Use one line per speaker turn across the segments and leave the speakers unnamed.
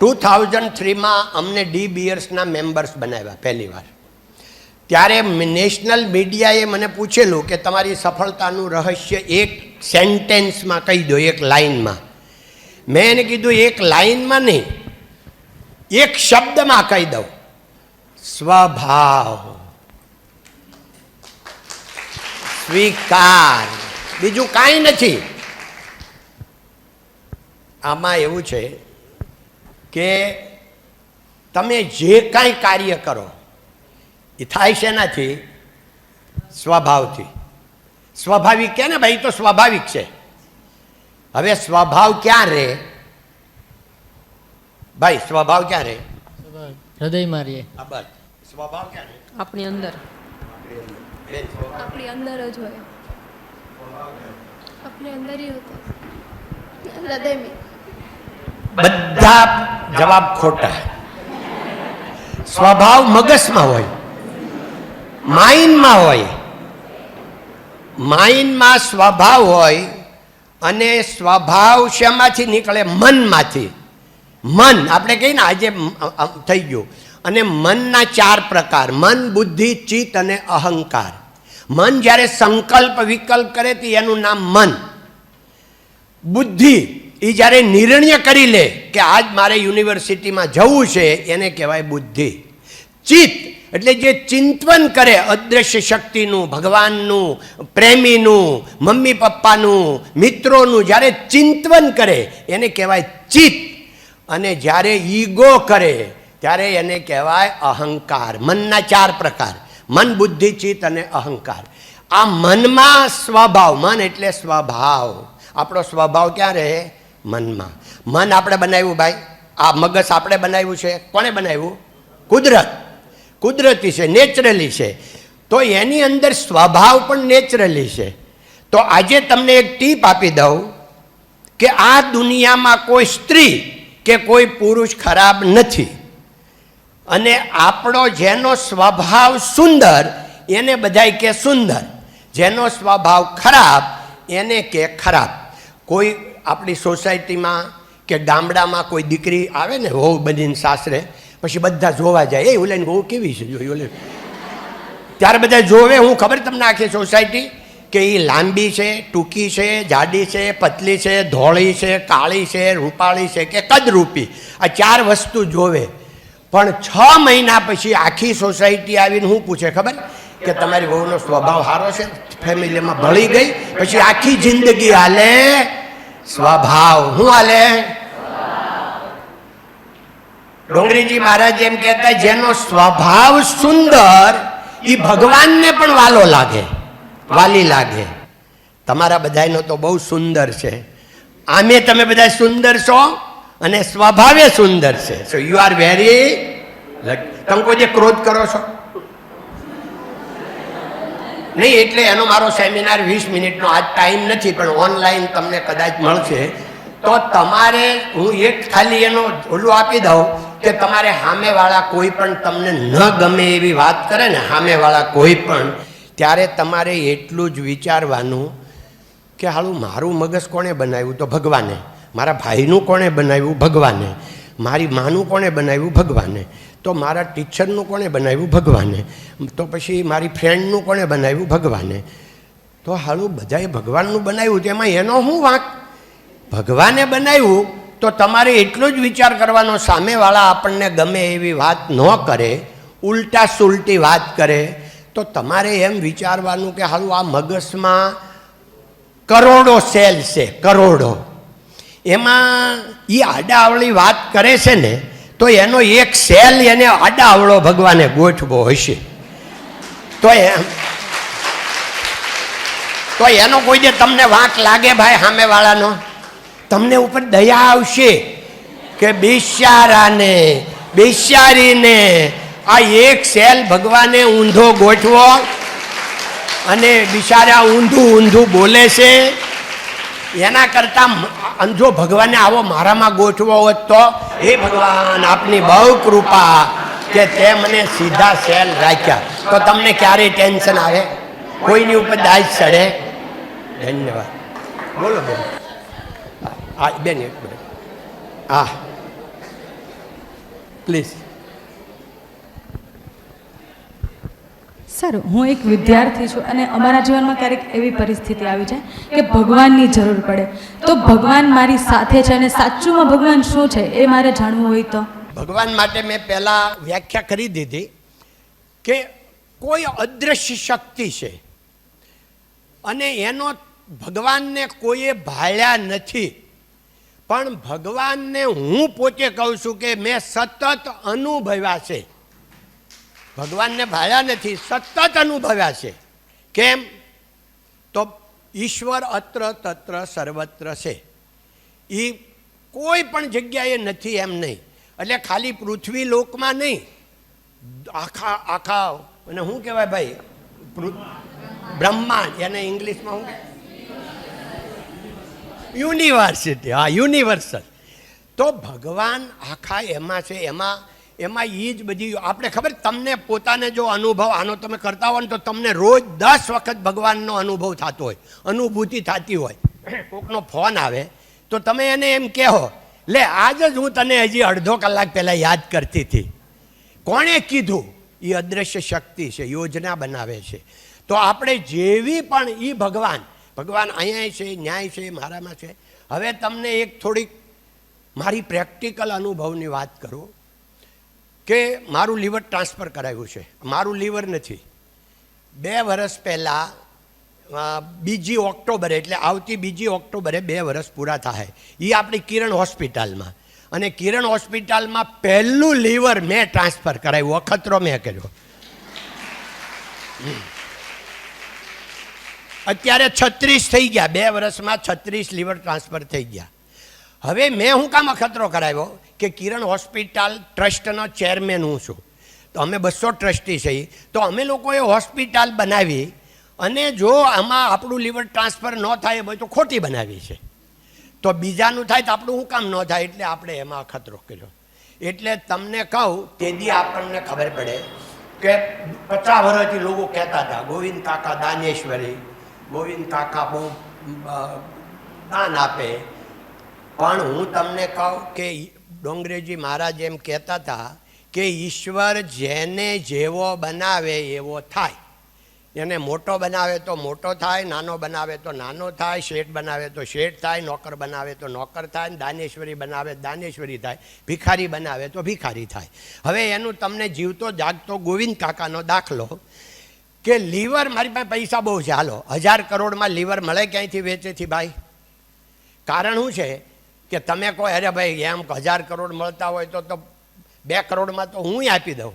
Two thousand થ્રીમાં અમને D બિયર્સના members બનાવ્યા પહેલી વાર. ત્યારે નેશનલ મીડિયાએ મને પૂછેલું કે તમારી સફળતાનું રહસ્ય એક સેન્ટેન્સમાં કહી દો, એક લાઇનમાં. મેં એને કીધું, એક લાઇનમાં નહીં, એક શબ્દમાં કહી દઉં. સ્વભાવ. સ્વીકાર. બીજું કાંઈ નથી. આમાં એવું છે કે તમે જે કાંઈ કાર્ય કરો એ થાય છે નથી સ્વભાવથી. સ્વાભાવિક કે ને ભાઈ તો સ્વાભાવિક છે. હવે સ્વભાવ ક્યાં રહે? ભાઈ સ્વભાવ ક્યાં રહે?
હૃદયમાં
રહે. બસ. સ્વભાવ ક્યાં રહે?
આપણી અંદર.
આપણી અંદર જ હોય. આપણે અંદર હૃદયમાં.
બધા જવાબ ખોટા સ્વભાવ મગજમાં હોય, માઇન્ડમાં હોય, માઇન્ડમાં સ્વભાવ હોય અને સ્વભાવ શેમાંથી નીકળે? મનમાંથી. મન, આપણે કહીએ ને, આજે થઈ ગયું. અને મનના ચાર પ્રકાર, મન, બુદ્ધિ, ચિત્ત અને અહંકાર. મન જ્યારે સંકલ્પ વિકલ્પ કરે તો એનું નામ મન. બુદ્ધિ એ જ્યારે નિર્ણય કરી લે કે આજ મારે યુનિવર્સિટીમાં જવું છે, એને કહેવાય બુદ્ધિ. ચિત્ત એટલે જે ચિંતવન કરે અદૃશ્ય શક્તિનું, ભગવાનનું, પ્રેમીનું, મમ્મી પપ્પાનું, મિત્રોનું, જ્યારે ચિંતવન કરે, એને કહેવાય ચિત્ત. અને જ્યારે ઈગો કરે, ત્યારે એને કહેવાય અહંકાર. મનના ચાર પ્રકાર. મન, બુદ્ધિ, ચિત્ત અને અહંકાર. આ મનમાં સ્વભાવ, મન એટલે સ્વભાવ. આપણો સ્વભાવ ક્યાં રહે? મનમાં. મન આપણે બનાવ્યું ભાઈ? આ મગજ આપણે બનાવ્યું છે? કોણે બનાવ્યું? કુદરત. કુદરતી છે, નેચરલી છે. તો એની અંદર સ્વભાવ પણ નેચરલી છે. તો આજે તમને એક ટીપ આપી દઉં કે આ દુનિયામાં કોઈ સ્ત્રી કે કોઈ પુરુષ ખરાબ નથી. અને આપણો જેનો સ્વભાવ સુંદર, એને બધાય કે સુંદર. જેનો સ્વભાવ ખરાબ, એને કે ખરાબ. કોઈ આપણી સોસાયટીમાં કે ગામડામાં કોઈ દીકરી આવે ને, વહુ બનીને સાસરે, પછી બધા જોવા જાય, એ ઓલાની વહુ કેવી છે? જોઈ ઓલે. ત્યારે બધા જોવે, હું ખબર તમને આખી સોસાયટી? કે એ લાંબી છે, ટૂંકી છે, જાડી છે, પતલી છે, ધોળી છે, કાળી છે, રૂપાળી છે, કે કદરૂપી. આ ચાર વસ્તુ જોવે. પણ છ મહિના પછી આખી સોસાયટી આવીને શું પૂછે, ખબર? કે તમારી વહુનો સ્વભાવ સારો છે? ફેમિલીમાં ભળી ગઈ? પછી આખી જિંદગી હાલે? સ્વભાવ. શું હાલે? ડુંગરીજી મહારાજ એમ કહેતા, જેનો સ્વભાવ સુંદર એ ભગવાનને પણ વાલો લાગે, વાલી લાગે. તમારા બધાનો તો બહુ સુંદર છે. આમે તમે બધા સુંદર છો અને સ્વભાવે સુંદર છે. સો યુ આર વેરી તમે કોઈ જે ક્રોધ કરો છો? નહીં, એટલે એનો મારો સેમિનાર વીસ મિનિટનો. આજ ટાઈમ નથી, પણ ઓનલાઈન તમને કદાચ મળશે. તો તમારે, હું એક ખાલી એનો ઓલું આપી દઉં કે તમારે સામેવાળા કોઈ પણ તમને ન ગમે એવી વાત કરે ને, સામેવાળા કોઈ પણ, ત્યારે તમારે એટલું જ વિચારવાનું કે હાલું મારું મગજ કોણે બનાવ્યું? તો ભગવાને. મારા ભાઈનું કોણે બનાવ્યું? ભગવાને. મારી માનું કોણે બનાવ્યું? ભગવાને. તો મારા ટીચરનું કોણે બનાવ્યું? ભગવાને. તો પછી મારી ફ્રેન્ડનું કોણે બનાવ્યું? ભગવાને. તો હાલું બધાએ ભગવાનનું બનાવ્યું તેમાં એનો શું વાંક? ભગવાને બનાવ્યું, તો તમારે એટલો જ વિચાર કરવાનો, સામેવાળા આપણને ગમે એવી વાત ન કરે ઉલટા સુલટી વાત કરે, તો તમારે એમ વિચારવાનું કે હાલું આ મગજમાં કરોડો સેલ છે, કરોડો. એમાં એ આડાવળી વાત કરે છે ને, તો એનો એક સેલ એને આડાવળો ભગવાને ગોઠવો હશે. તો એમ તો એનો કોઈ જે તમને વાંક લાગે ભાઈ સામેવાળાનો? તમને ઉપર દયા આવશે કે બિશારાને બિશારીને આ એક સેલ ભગવાને ઊંધો ગોઠવો અને બિચારા ઊંધું ઊંધું બોલે છે. એના કરતાં અંજો ભગવાને આવો મારામાં ગોઠવો હોત તો, હે ભગવાન, આપની બહુ કૃપા કે તે મને સીધા સેલ રાખ્યા. તો તમને ક્યારેય ટેન્શન આવે? કોઈની ઉપર દાજ ચડે? ધન્યવાદ. બોલો બેન હા, બેન, એક મિનિટ. હા. પ્લીઝ.
સર. હું એક વિદ્યાર્થી છું અને અમારા જીવનમાં ક્યારેક એવી પરિસ્થિતિ આવી છે કે ભગવાનની જરૂર પડે. તો ભગવાન મારી સાથે છે અને સાચુંમાં ભગવાન શું છે એ મારે જાણવું હોય તો?
ભગવાન માટે મેં પહેલાં વ્યાખ્યા કરી દીધી કે કોઈ અદૃશ્ય શક્તિ છે અને એનો ભગવાનને કોઈએ ભાળ્યા નથી. પણ ભગવાનને હું પોતે કહું છું કે મેં સતત અનુભવ્યા છે. ભગવાનને ભાળ્યા નથી, સતત અનુભવ્યા છે. કેમ? તો ઈશ્વર અત્ર તત્ર સર્વત્ર છે. એ કોઈ પણ જગ્યાએ નથી એમ નહીં. એટલે ખાલી પૃથ્વી લોકમાં નહીં. આખા આખા, અને શું કહેવાય ભાઈ બ્રહ્માંડ, એને ઇંગ્લિશમાં શું યુનિવર્સિટી, હા, યુનિવર્સલ. તો ભગવાન આખા એમાં છે, એમાં એમાં એ જ બધી આપણે ખબર તમને પોતાને જો અનુભવ આનો તમે કરતા હો ને તો તમને રોજ દસ વખત ભગવાનનો અનુભવ થતો હોય અનુભૂતિ થતી હોય. કોકનો ફોન આવે તો તમે એને એમ કહો લે આજ જ હું તને હજી અડધો કલાક પહેલાં યાદ કરતી હતી. કોણે કીધું? એ અદૃશ્ય શક્તિ છે યોજના બનાવે છે. તો આપણે જેવી પણ એ ભગવાન ભગવાન અહીંયા છે ન્યાય છે મારામાં છે હવે તમને એક થોડીક મારી પ્રેક્ટિકલ અનુભવની વાત કરું. કે મારું લીવર ટ્રાન્સફર કરાવ્યું છે. મારું લીવર નથી. બે વર્ષ પહેલાં બીજી ઓક્ટોબરે, એટલે આવતી બીજી ઓક્ટોબરે બે વર્ષ પૂરા થાય. એ આપણી કિરણ હોસ્પિટલમાં. અને કિરણ હોસ્પિટલમાં પહેલું લીવર મેં ટ્રાન્સફર કરાવ્યું, અખતરો મેં કર્યો. અત્યારે છત્રીસ થઈ ગયા, બે વર્ષમાં છત્રીસ લીવર ટ્રાન્સફર થઈ ગયા. હવે મેં હું કામ અખતરો કરાવ્યો કે કિરણ હોસ્પિટલ ટ્રસ્ટનો ચેરમેન હું છું. તો અમે બસો ટ્રસ્ટી છીએ તો અમે લોકોએ હોસ્પિટલ બનાવી અને જો આમાં આપણું લીવર ટ્રાન્સફર ન થાય હોય તો ખોટી બનાવી છે. તો બીજાનું થાય તો આપણું શું કામ ન થાય એટલે આપણે એમાં અખતરો કર્યો. એટલે તમને કહું, તેથી આપણને ખબર પડે કે પચાસ વર્ષથી લોકો કહેતા હતા, ગોવિંદ કાકા દાનેશ્વરી, ગોવિંદ કાકા બહુ દાન આપે. પણ હું તમને કહું કે ડોંગરેજી મહારાજ એમ કહેતા હતા કે ઈશ્વર જેને જેવો બનાવે એવો થાય. એને મોટો બનાવે તો મોટો થાય, નાનો બનાવે તો નાનો થાય, શેઠ બનાવે તો શેઠ થાય, નોકર બનાવે તો નોકર થાય, દાનેશ્વરી બનાવે દાનેશ્વરી થાય, ભિખારી બનાવે તો ભિખારી થાય. હવે એનું તમને જીવતો જાગતો ગોવિંદ કાકાનો દાખલો કે લીવર મારી પાસે પૈસા બહુ છે. હાલો, હજાર કરોડમાં લીવર મળે ક્યાંયથી વેચેથી ભાઈ? કારણ શું છે? કે તમે કહો અરે ભાઈ, એમ હજાર કરોડ મળતા હોય તો તો બે કરોડમાં તો હું આપી દઉં.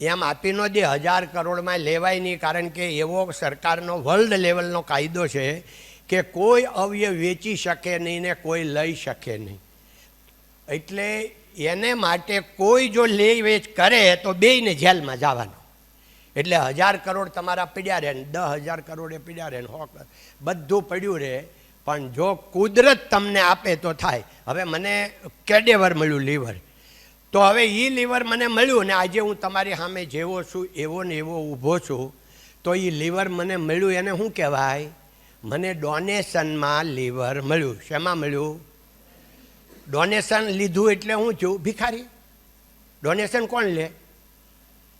એમ આપી ન દે, હજાર કરોડમાં લેવાય નહીં, કારણ કે એવો સરકારનો વર્લ્ડ લેવલનો કાયદો છે કે કોઈ અવયવ વેચી શકે નહીં ને કોઈ લઈ શકે નહીં. એટલે એને માટે કોઈ જો લે વેચ કરે તો બેયને જેલમાં જવાનું. એટલે હજાર કરોડ તમારા પીડ્યા રહે ને દસ હજાર કરોડે પીડ્યા રહે ને હો, બધું પડ્યું રહે પણ જો કુદરત તમને આપે તો થાય. હવે મને કેડેવર મળ્યું લીવર. તો હવે એ લીવર મને મળ્યું ને આજે હું તમારી સામે જેવો છું, એવો ને એવો ઊભો છું, તો એ લીવર મને મળ્યું એને શું કહેવાય? મને ડોનેશનમાં લીવર મળ્યું. શેમાં મળ્યું? ડોનેશન લીધું એટલે હું છું. ભિખારી. ડોનેશન કોણ લે?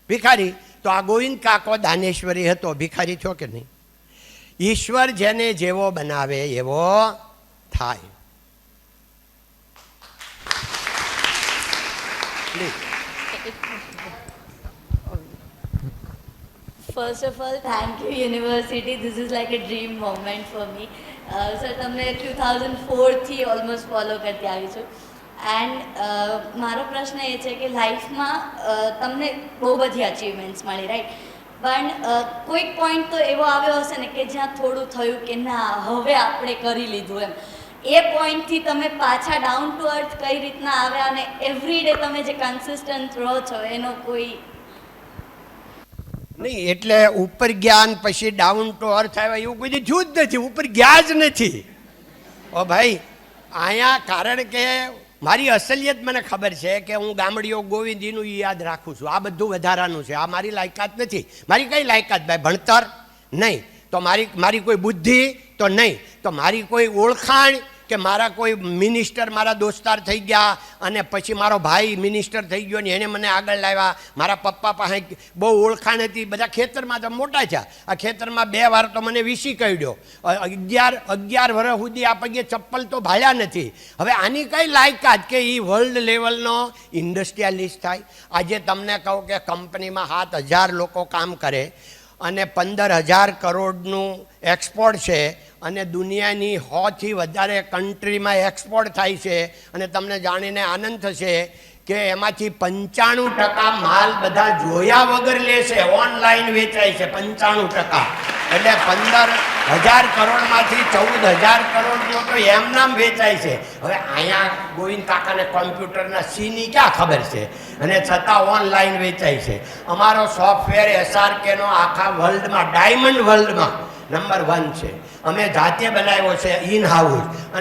ભિખારી. તો આ ગોવિંદ કાકો દાનેશ્વરી હતો. ભિખારી છો કે નહીં? ઈશ્વર જેને જેવો બનાવે એવો થાય.
First of all thank you university this is like a dream moment for me. Uh, sir તમને ટુ થાઉઝન્ડ ફોરથી ઓલમોસ્ટ ફોલો કરતી આવી છું. એન્ડ મારો પ્રશ્ન એ છે કે લાઈફમાં તમને બહુ બધી અચીવમેન્ટ્સ મળી રાઈટ પણ કોઈક પોઈન્ટ તો એવો આવ્યો હશે ને કે જ્યાં થોડું થયું કે ના, હવે આપણે કરી લીધું એમ. એ પોઈન્ટથી તમે પાછા ડાઉન ટુ અર્થ કઈ રીતના આવ્યા અને એવરી ડે તમે જે કન્સિસ્ટન્ટ રહો છો, એનો કોઈ
નહીં, એટલે ઉપર જ્ઞાન, પછી ડાઉન ટુ અર્થ આવ્યા, એવું કોઈ જૂજ નથી, ઉપર ગયા જ નથી. ઓ ભાઈ, અહીંયા કારણ કે મારી અસલિયત મને ખબર છે કે હું ગામડીઓ ગોવિંદીનું યાદ રાખું છું. આ બધું વધારાનું છે. આ મારી લાયકાત નથી. મારી કઈ લાયકાત? ભાઈ, ભણતર? નહીં. તો મારી મારી કોઈ બુદ્ધિ? તો નહીં. તો મારી કોઈ ઓળખાણ? કે મારા કોઈ મિનિસ્ટર મારા દોસ્તાર થઈ ગયા અને પછી મારો ભાઈ મિનિસ્ટર થઈ ગયો ને એને મને આગળ લાવ્યા. મારા પપ્પા પાસે બહુ ઓળખાણ હતી. બધા ખેતરમાં તો મોટા છે આ ખેતરમાં બે વાર તો મને વીસી કહ્યો અગિયાર અગિયાર વર્ષ સુધી આ પગે ચપ્પલ તો ભાળ્યા નથી. હવે આની કઈ લાયકાત કે એ વર્લ્ડ લેવલનો ઇન્ડસ્ટ્રીયાલિસ્ટ થાય? આજે તમને કહું કે કંપનીમાં સાત હજાર લોકો કામ કરે. અને પંદર હજાર કરોડનું એક્સપોર્ટ છે અને દુનિયાની સોથી વધારે કન્ટ્રીમાં એક્સપોર્ટ થાય છે. અને તમને જાણીને આનંદ થશે કે એમાંથી પંચાણું ટકા માલ બધા જોયા વગર લેશે ઓનલાઈન વેચાય છે, પંચાણું ટકા. એટલે પંદર હજાર કરોડમાંથી ચૌદ હજાર કરોડનો તો એમનામ વેચાય છે. હવે અહીંયા ગોવિંદ કાકાને કોમ્પ્યુટરના સીની ક્યાં ખબર છે? અને છતાં ઓનલાઈન વેચાય છે. અમારો સોફ્ટવેર એસઆરકેનો આખા વર્લ્ડમાં, ડાયમંડ વર્લ્ડમાં નંબર વન છે. અમે જાતે બનાવ્યો છે ઇન હાઉસ અને